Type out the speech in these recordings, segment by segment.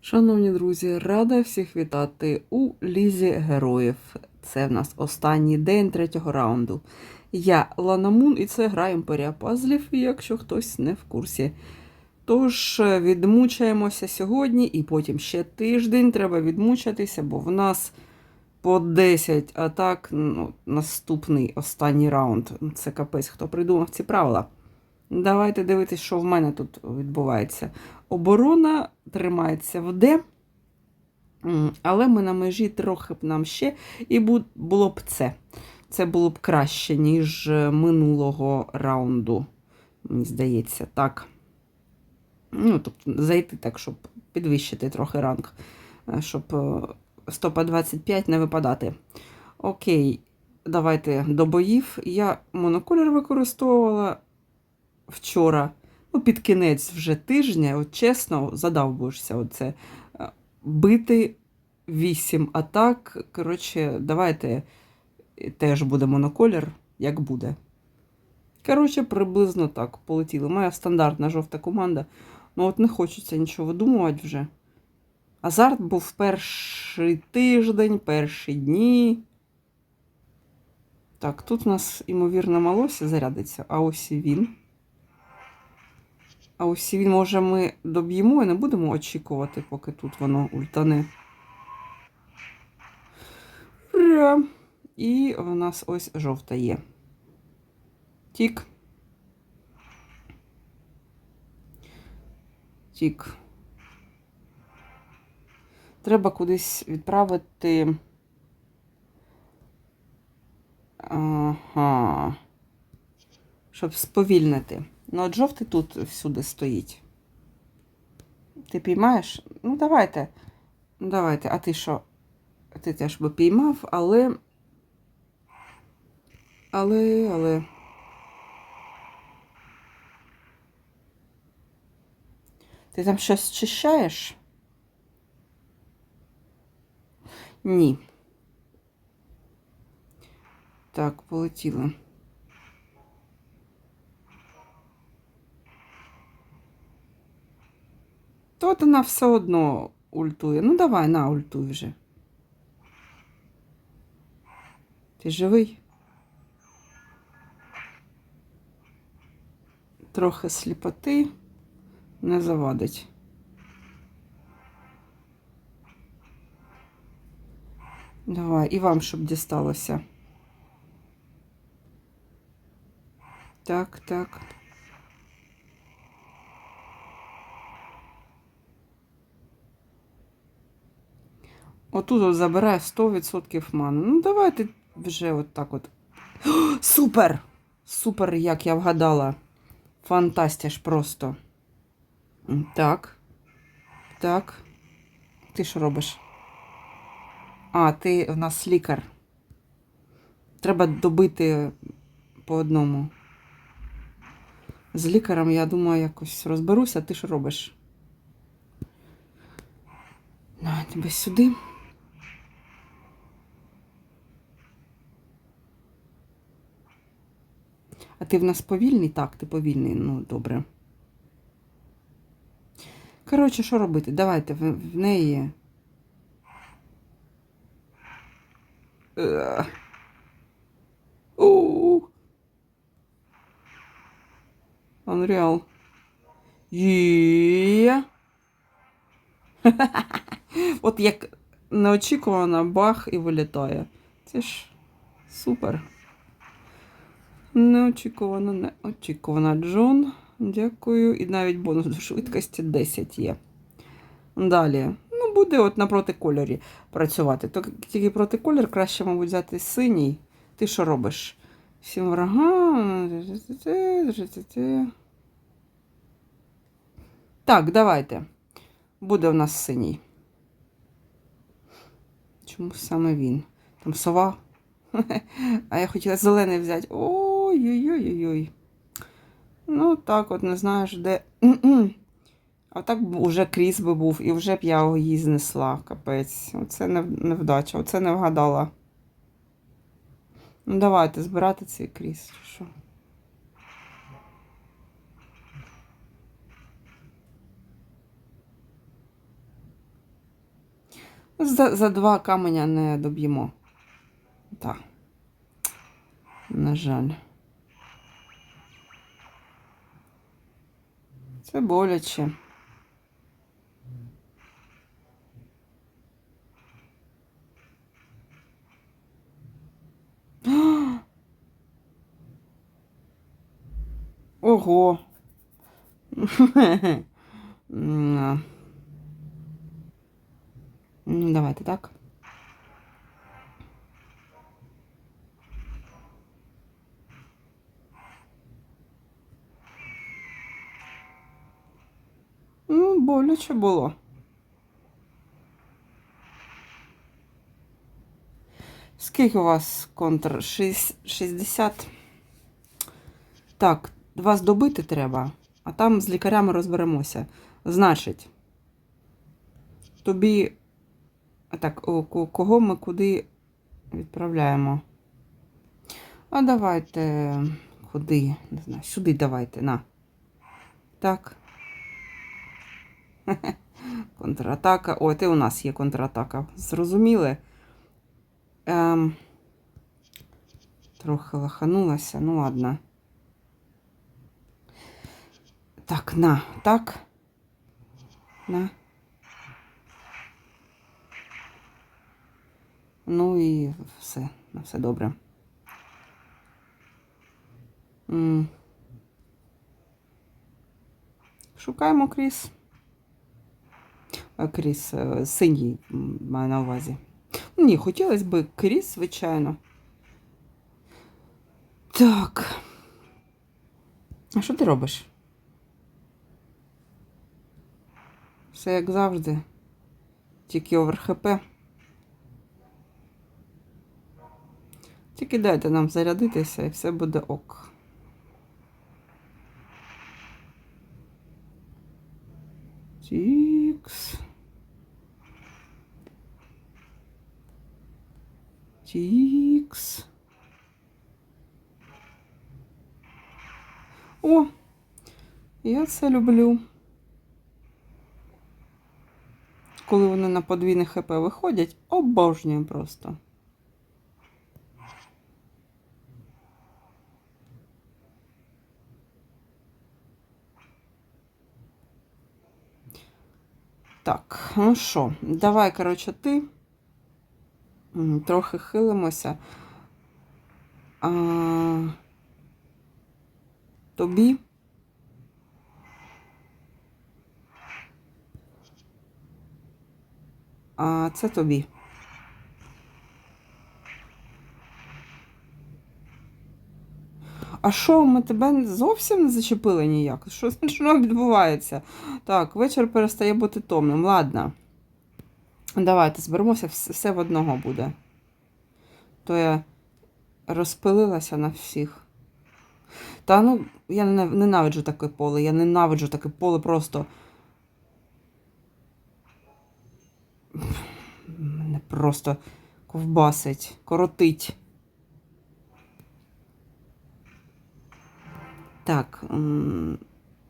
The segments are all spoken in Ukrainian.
Шановні друзі, рада всіх вітати у Лізі Героїв. Це в нас останній день третього раунду. Я Лана Мун, і це гра Імперія Пазлів, якщо хтось не в курсі. Тож е, відмучаємося сьогодні, і потім ще тиждень треба відмучатися, бо в нас по 10 атак. Ну, наступний останній раунд. Це капець, хто придумав ці правила. Давайте дивитись, що в мене тут відбувається. Оборона тримається в Д, але ми на межі трохи б нам ще, і було б це. Це було б краще, ніж е, минулого раунду, мені здається, так. Ну, тобто зайти так, щоб підвищити трохи ранг, е, щоб е, стопа 25 не випадати. Окей, давайте до боїв. Я моноколір використовувала вчора, ну, під кінець вже тижня, от чесно, задавбуєшся оце. е, Бити 8 атак. Коротше, давайте теж буде моноколір, як буде. Коротше, приблизно так полетіли. Моя стандартна жовта команда. Ну, от не хочеться нічого видумувати вже. Азарт був перший тиждень, перші дні. Так, тут у нас, ймовірно, малося зарядиться, а ось і він. А ось він, може, ми доб'ємо і не будемо очікувати, поки тут воно ультане. І у нас ось жовта є. Тік. Тік. Треба кудись відправити. Ага. Щоб сповільнити. Ну, от жовтий тут всюди стоїть. Ти піймаєш? Ну, давайте. Ну, давайте. А ти що? Ти теж би піймав, але. Але, але. Ти там щось чищаєш? Ні. Так, полетіли. То от вона все одно ультує. Ну давай, на, ультуй вже. Ти живий? Трохи сліпоти не завадить. Давай, і вам, щоб дісталося. Так, так. Отут от забирає 100% мани. Ну, давайте вже от так от. О, супер! Супер, як я вгадала. Фантастіш просто. Так. Так. Ти що робиш? А, ти в нас лікар. Треба добити по одному. З лікарем, я думаю, якось розберуся. Ти що робиш? На, тебе сюди. А ти в нас повільний? Так, ти повільний. Ну, добре. Коротше, що робити? Давайте в, в неї. Е. Unreal. Є. От як неочікувано бах і вилітає. Це ж супер. Неочікувано, неочікувано. Джон, дякую. І навіть бонус до швидкості 10 є. Далі. Ну, буде от напроти кольорі працювати. Тільки проти колір краще, мабуть, взяти синій. Ти що робиш? Всім врагам. Так, давайте. Буде у нас синій. Чому саме він? Там сова. А я хотіла зелений взяти. Ой-ой-ой-ой. Ну, так от не знаєш, де. А так уже кріс би був, і вже б я її знесла, капець. Оце невдача, оце не вгадала. Ну, давайте збирати цей кріс. Що? За, за два каменя не доб'ємо. Так. На жаль. Це боляче. Ого. М, Ну, давайте так. Ну, боляче було. Скільки у вас контр? 60? Так, вас добити треба, а там з лікарями розберемося. Значить, тобі. А так, о, кого ми куди відправляємо? А давайте. Куди? Не знаю, сюди давайте, на. Так. Контратака. Ой, ти у нас є контратака. Зрозуміли? Ем, трохи лаханулася, ну ладно. Так, на, так. На. Ну і все, на все добре. М. Шукаємо Кріс. Кріс, е, синій маю на увазі. Ні, хотілося б Кріс, звичайно. Так. А що ти робиш? Все як завжди. Тільки овер ХП. Тільки дайте нам зарядитися і все буде ок. Тікс. Тікс. О, я це люблю. Коли вони на подвійне ХП виходять, обожнюю просто. Так, ну що, давай, коротше, ти. Трохи хилимося. А, тобі. А це тобі. А що, ми тебе зовсім не зачепили ніяк? Що, що відбувається? Так, вечір перестає бути томним. Ладно. Давайте зберемося, все, в одного буде. То я розпилилася на всіх. Та ну, я ненавиджу таке поле, я ненавиджу таке поле просто. Мене просто ковбасить, коротить. Так,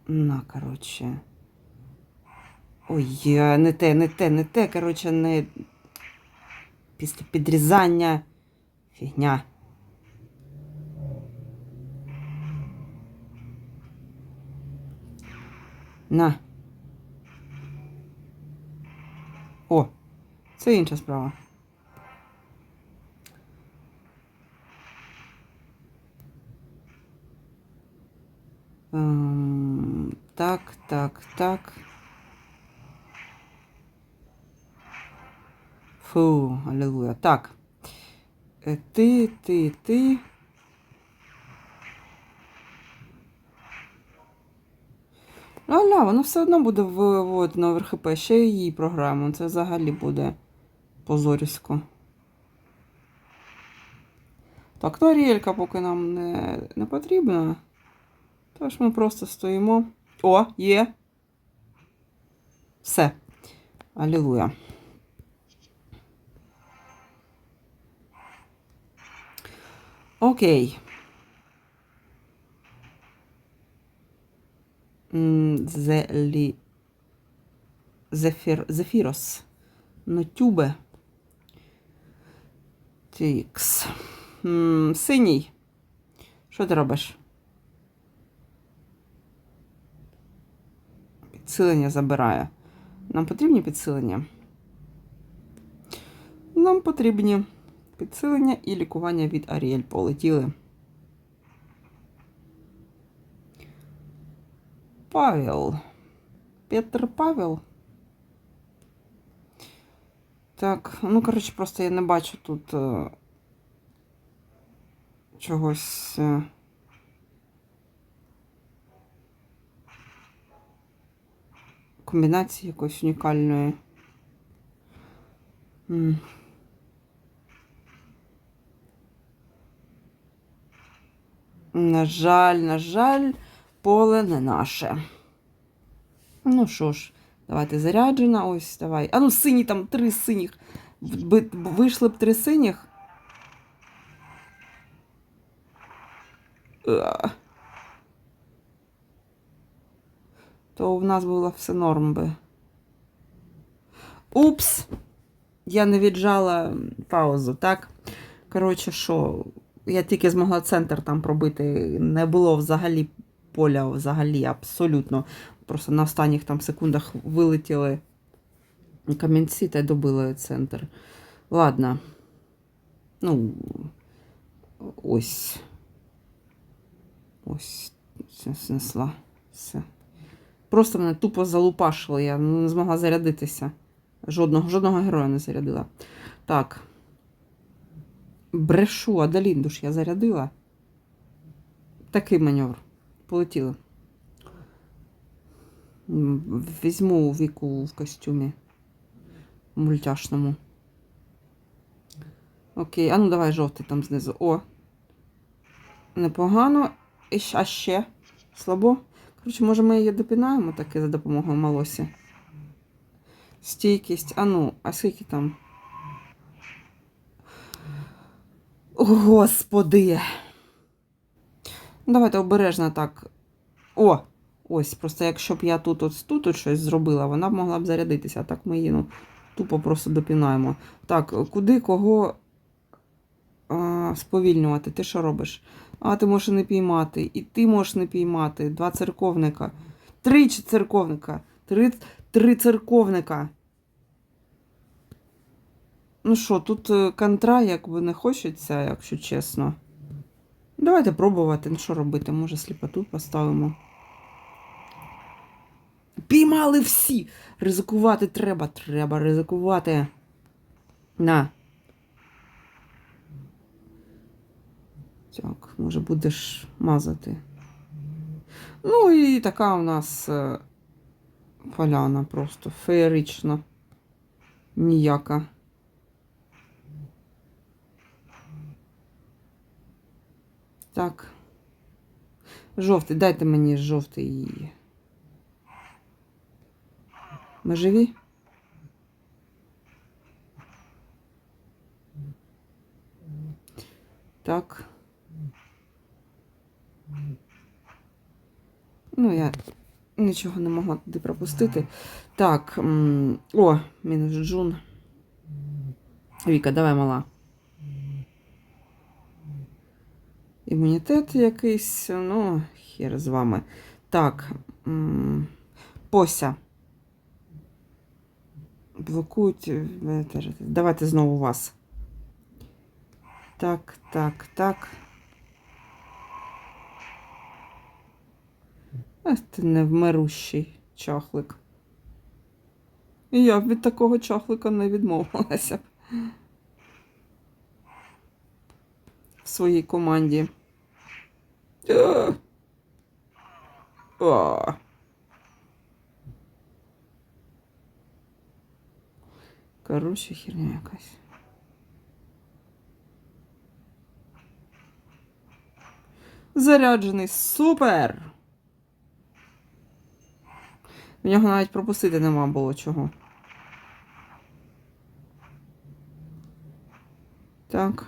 на, коротше. Ой, не те, не те, не те, коротше, не. Після підрізання. Фігня. На. О, це інша справа. Ем, так, так, так. Фу, алілуя. Так. Е, Ти, ти, ти. Аля, воно все одно буде виводити на РХП. Ще й її програму. Це взагалі буде позорісько. Так, ну Аріелька поки нам не, не потрібна. Тож ми просто стоїмо. О, є. Все. Алілуя. Окей. Зелі... Зефір... Зефірос. Нотюбе. Тікс. Синій. Що ти робиш? Підсилення забирає. Нам потрібні підсилення? Нам потрібні підсилення і лікування від Аріель. Полетіли. Павел. Петр Павел. Так, ну, коротше, просто я не бачу тут е, чогось. Е, комбінації якоїсь унікальної. На жаль, на жаль, поле не наше. Ну що ж, давайте заряджена. Ось, давай. А ну, сині там три синіх. Вийшли б три синіх. Е. То в нас було все норм би. Упс! Я не віджала паузу, так? Коротше, що, я тільки змогла центр там пробити. Не було взагалі поля, взагалі, абсолютно. Просто на останніх там секундах вилетіли камінці та добили центр. Ладно. Ну, ось. Ось. Все снесла. Все. Просто мене тупо залупашило, я не змогла зарядитися. Жодного, жодного героя не зарядила. Так. Брешу, Адалінду ж я зарядила. Такий маневр. Полетіли. Візьму віку в костюмі мультяшному. Окей, а ну давай жовтий там знизу. О. Непогано. І щ- А ще слабо. Коротше, може ми її допінаємо таки за допомогою малосі. Стійкість. А ну, а скільки там? О, Господи. Давайте обережно так. О! Ось, просто якщо б я тут от, тут от щось зробила, вона б могла б зарядитися. А так ми її ну, тупо просто допінаємо. Так, куди кого а, сповільнювати? Ти що робиш? А, ти можеш не піймати. І ти можеш не піймати. Два церковника. Три церковника. Три, три церковника. Ну що, тут е, контра якби не хочеться, якщо чесно. Давайте пробувати. Ну що робити? Може сліпоту поставимо. Піймали всі! Ризикувати треба, треба ризикувати. На. Так, може будеш мазати. Ну і така у нас е, поляна просто феєрична. Ніяка. Так. Жовтий, дайте мені жовтий. Ми живі? Так. Ну, я нічого не могла туди пропустити. Так. О, мінус Джун. Віка, давай мала. Імунітет якийсь, ну, хер з вами. Так. Пося. Блокують. е, Давайте знову вас. Так, так, так. Ах, ти невмирущий чахлик. І я б від такого чахлика не відмовилася б. В своїй команді. А. Короче, херня якась. Заряджений. Супер! В нього навіть пропустити нема було чого. Так.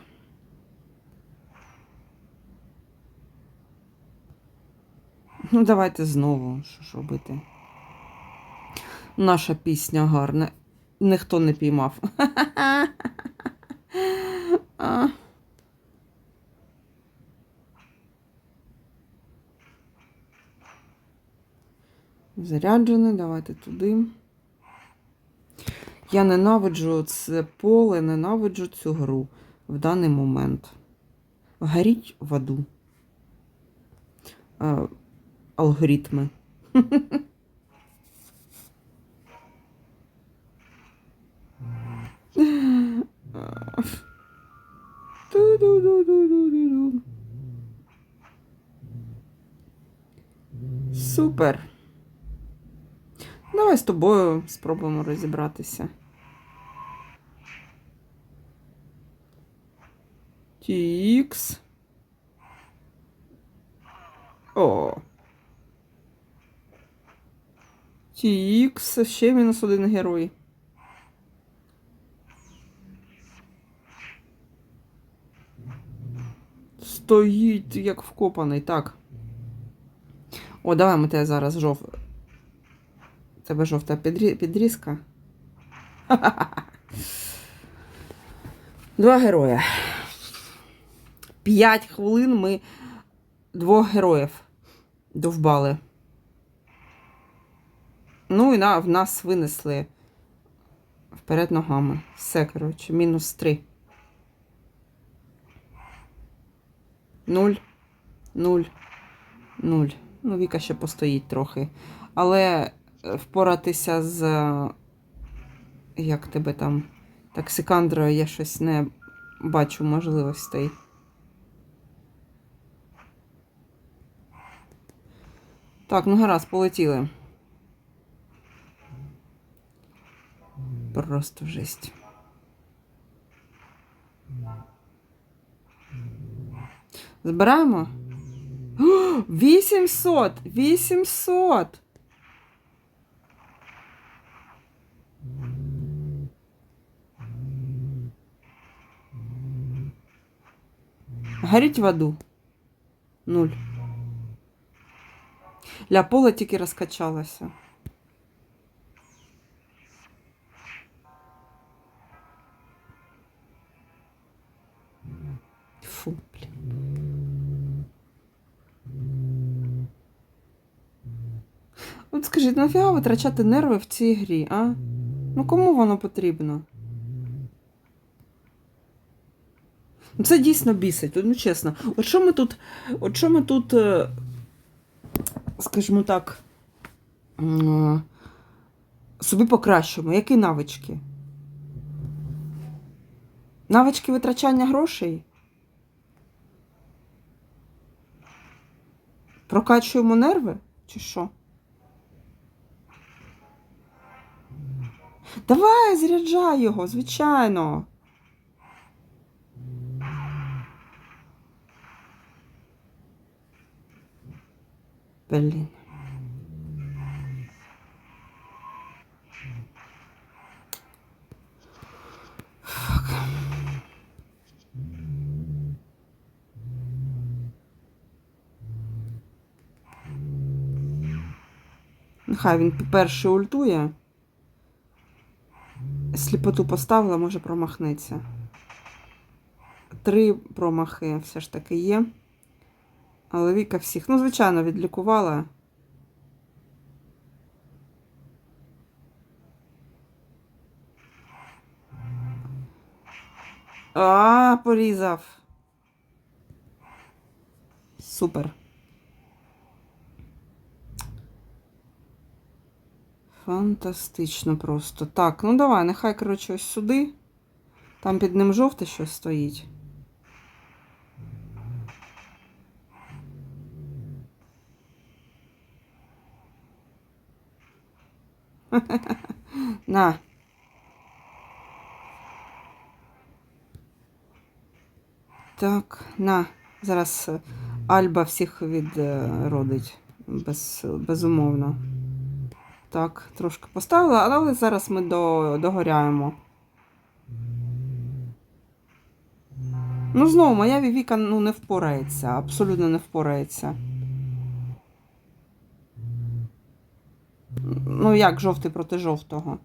Ну, давайте знову. Що ж робити? Наша пісня гарна. ніхто не піймав. Заряджений, давайте туди. Я ненавиджу це поле, ненавиджу цю гру в даний момент. Горіть в аду. Алгоритми. Супер. Давай з тобою спробуємо розібратися. Тікс. О. Тікс. Ще мінус один герой. Стоїть як вкопаний. Так. О, давай ми тебе зараз жов. Тебе жовта підрі... підрізка. Два героя. П'ять хвилин ми двох героїв довбали. Ну і на, в нас винесли вперед ногами. Все, коротше, мінус три. Нуль. Нуль. Нуль. Ну, Віка ще постоїть трохи. Але е, впоратися з. е, Як тебе там? Токсикандрою я щось не бачу можливостей. Так, ну гаразд, полетіли. Просто жесть. Збираємо? О, 800! 800! Горіть в аду. Нуль. Ля пола тільки розкачалася. От скажіть, нафіга витрачати нерви в цій грі, а? Ну кому воно потрібно? Це дійсно бісить, ну чесно. От що ми тут, от що ми тут, е, скажімо так, собі покращимо? Які навички? Навички витрачання грошей? Прокачуємо нерви? Чи що? Давай, заряджай його, звичайно. Блін. Нехай він перший ультує. Сліпоту поставила, може промахнеться. Три промахи все ж таки є. Але Віка всіх, ну, звичайно, відлікувала. А, порізав. Супер. Фантастично просто. Так, ну давай, нехай, коротше, ось сюди. Там під ним жовте щось стоїть. На. Так, на. Зараз Альба всіх відродить. Без, безумовно. Так, трошки поставила, але зараз ми до, догоряємо. Ну, знову, моя Вівіка ну, не впорається, абсолютно не впорається. Ну, як жовтий проти жовтого?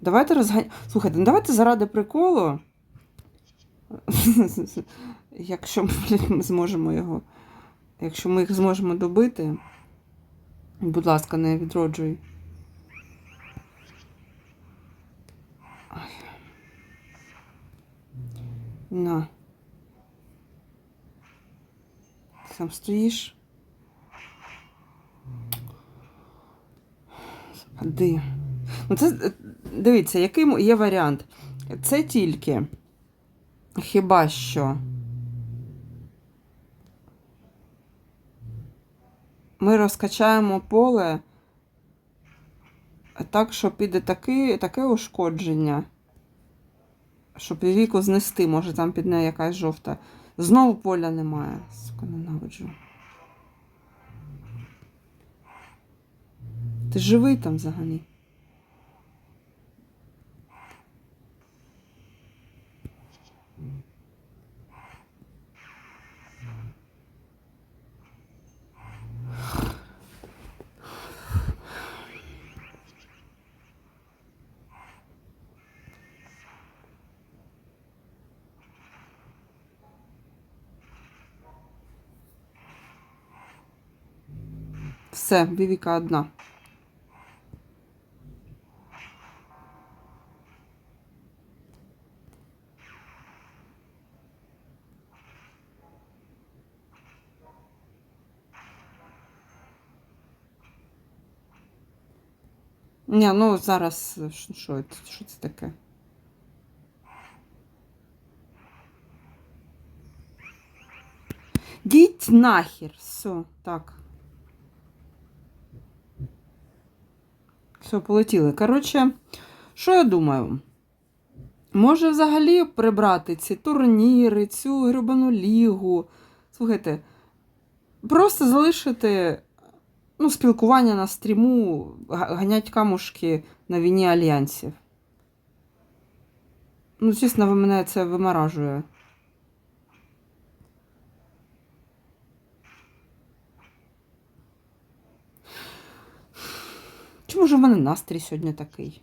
Давайте розганяємо. Слухайте, ну давайте заради приколу. Якщо ми зможемо його. Якщо ми їх зможемо добити. Будь ласка, не відроджуй. Ай. На. Там стоїш? Де? Ну, це, е, дивіться, який є варіант. Це тільки хіба що. Ми розкачаємо поле так, що піде таке, таке ушкодження, щоб віку знести, може там під нею якась жовта. Знову поля немає. Сука, ненавиджу. Ти живий там взагалі? Все, Вівіка одна. Ні, ну зараз що, що, це- таке? Діть нахер. Все, так. Все, полетіли. Коротше, що я думаю? Може взагалі прибрати ці турніри, цю гребану лігу. Слухайте, просто залишити ну, спілкування на стріму, ганять камушки на війні альянсів. Ну, чесно, ви мене це вимаражує. Чи може в мене настрій сьогодні такий?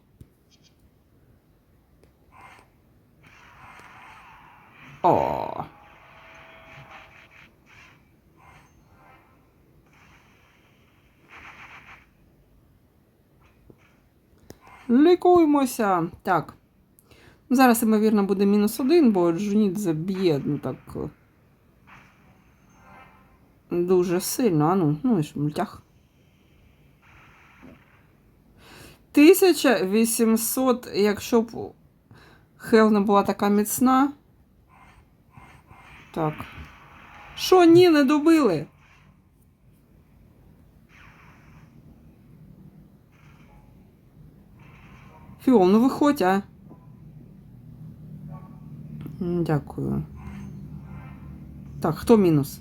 О. Лікуємося. Так. Ну, Зараз, ймовірно, буде мінус один, бо Джуніт заб'є, ну так. е, Дуже сильно. А ну, ну і ж мультях. 1800, якщо б Хел не була така міцна. Так. Що, ні, не добили? Фіол, ну виходь, а. Дякую. Так, хто мінус?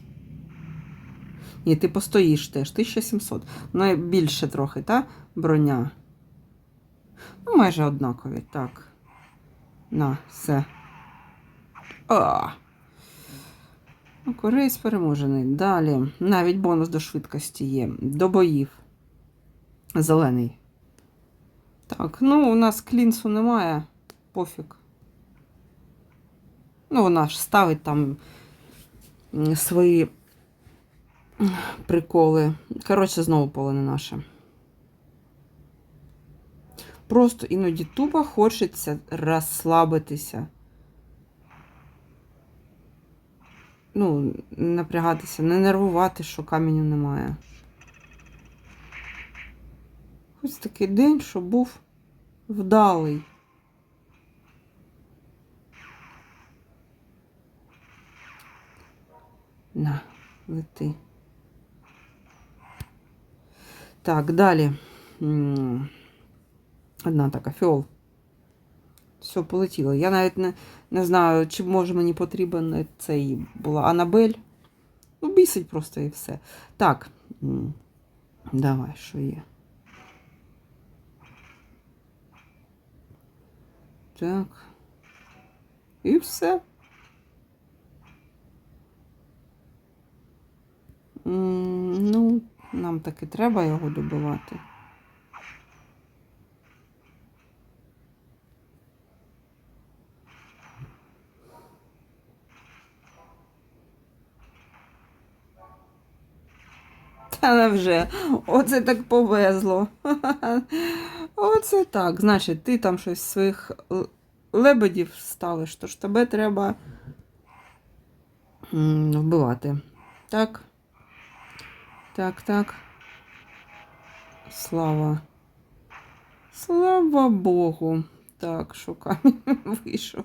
Ні, ти постоїш теж. 1700. Ну, більше трохи, та? Броня. Ну, майже однакові. Так. На, все. А. Ну, Кореєць переможений. Далі. Навіть бонус до швидкості є. До боїв. Зелений. Так, ну, у нас клінсу немає. Пофіг. Ну, вона ж ставить там свої приколи. Коротше, знову поле не наше. Просто іноді тупо хочеться розслабитися. Ну, напрягатися, не нервувати, що каменю немає. Ось такий день, що був вдалий. На, лети. Так, далі. Одна така фіол. Все, полетіло. Я навіть не, не знаю, чи може мені потрібен цей була Анабель. Ну, бісить просто і все. Так. Давай, що є. Так. І все. Ну, нам таки треба його добивати. Та вже, оце так повезло. Оце так. Значить, ти там щось своїх лебедів ставиш, тож тебе треба вбивати. Так. Так, так. Слава. Слава Богу. Так, шукай. Вийшов.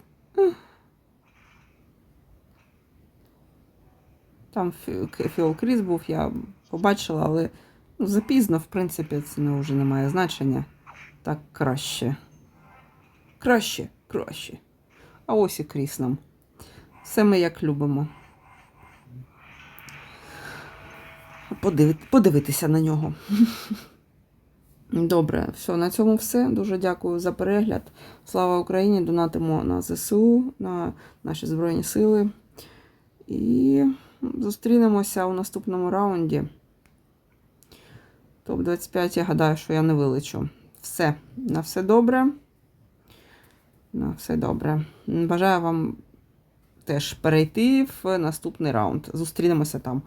Там Фі- Фіол Кріс був, я побачила, але ну, запізно, в принципі, це не, вже не має значення. Так краще. Краще, краще. А ось і Кріс нам. Все ми як любимо. Подиви- подивитися на нього. Добре, все, на цьому все. Дуже дякую за перегляд. Слава Україні! Донатимо на ЗСУ, на наші Збройні Сили. І зустрінемося у наступному раунді. Топ-25, я гадаю, що я не вилечу. Все. На все добре. На все добре. Бажаю вам теж перейти в наступний раунд. Зустрінемося там.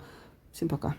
Всім пока.